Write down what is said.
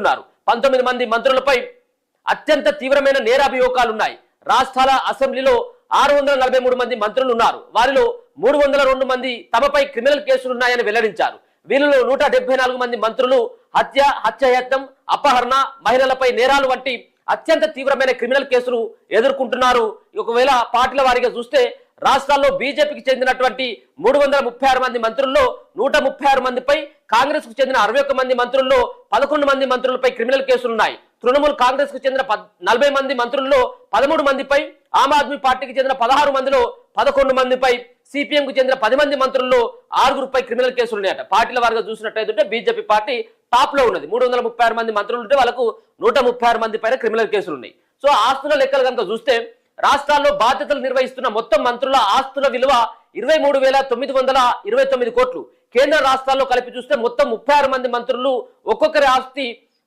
ఉన్నారు. పంతొమ్మిది మంది మంత్రులపై అత్యంత తీవ్రమైన నేరాభియోగాలు ఉన్నాయి. రాష్ట్రాల అసెంబ్లీలో ఆరు వందల నలభై మూడు మంది మంత్రులు ఉన్నారు వారిలో మూడు వందల రెండు మంది తమపై క్రిమినల్ కేసులు ఉన్నాయని వెల్లడించారు. వీరిలో నూట డెబ్బై నాలుగు మంది మంత్రులు హత్య హత్యాయత్నం అపహరణ మహిళలపై నేరాలు వంటి అత్యంత తీవ్రమైన క్రిమినల్ కేసులు ఎదుర్కొంటున్నారు. ఒకవేళ పార్టీల వారిగా చూస్తే రాష్ట్రాల్లో బీజేపీకి చెందినటువంటి మూడు వందల ముప్పై ఆరు మంది మంత్రుల్లో నూట ముప్పై ఆరు మందిపై కాంగ్రెస్కు చెందిన అరవై ఒక్క మంది మంత్రుల్లో పదకొండు మంది మంత్రులపై క్రిమినల్ కేసులు ఉన్నాయి. తృణమూల్ కాంగ్రెస్కు చెందిన నలభై మంది మంత్రుల్లో పదమూడు మందిపై ఆమ్ ఆద్మీ పార్టీకి చెందిన పదహారు మందిలో పదకొండు మందిపై సిపిఎం కు చెందిన పది మంది మంత్రుల్లో ఆరుగురుపై క్రిమినల్ కేసులు ఉన్నాయట. పార్టీల వారిగా చూసినట్టయితే బీజేపీ పార్టీ టాప్లో ఉన్నది. మూడు వందల ముప్పై ఆరు మంది మంత్రులు ఉంటే వాళ్ళకు నూట ముప్పై ఆరు మంది పైన క్రిమినల్ కేసులు ఉన్నాయి. సో ఆస్తుల లెక్కలు కనుక చూస్తే రాష్ట్రాల్లో బాధ్యతలు నిర్వహిస్తున్న మొత్తం మంత్రుల ఆస్తుల విలువ ఇరవై మూడు వేల తొమ్మిది వందల ఇరవై తొమ్మిది కోట్లు. కేంద్ర రాష్ట్రాల్లో కలిపి చూస్తే మొత్తం ముప్పై ఆరు మంది మంత్రులు ఒక్కొక్కరి ఆస్తి